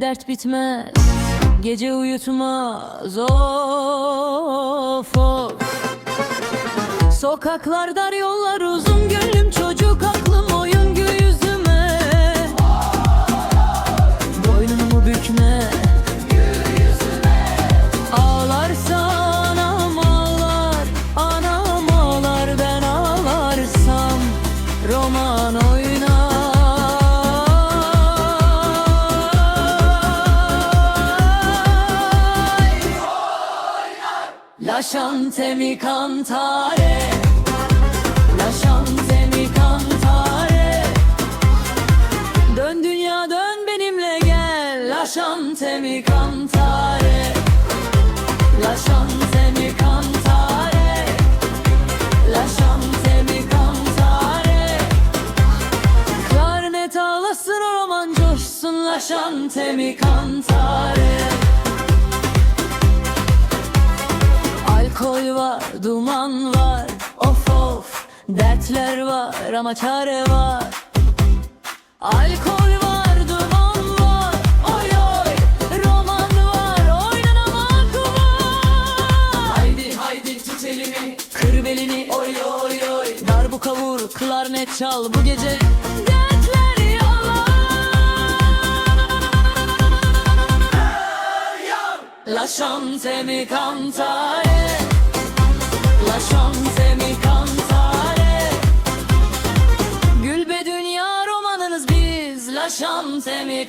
Dert bitmez Gece uyutmaz Of of. Sokaklar dar yollar uzun Gönlüm çocuk aklım oyun yüzüme. Boynumu bükme Ağlarsan anam ağlar Anam ben ağlarsam Roman oynar Lasciante mi cantare Lasciante mi cantare Dön dünya dön benimle gel. Lasciante mi cantare Lasciante mi cantare Lasciante mi cantare Klarnet ağlasın roman coşsun. Lasciante mi duman var Of of, dertler var ama çare var. Alkol var, duman var Oy oy, roman var Oynanamak var Haydi haydi tut elimi Kır belini oy oy oy. Darbuka vur, klarnet çal bu gece. Dertler yalan. Lasciante mi cantare biz Lasciante mi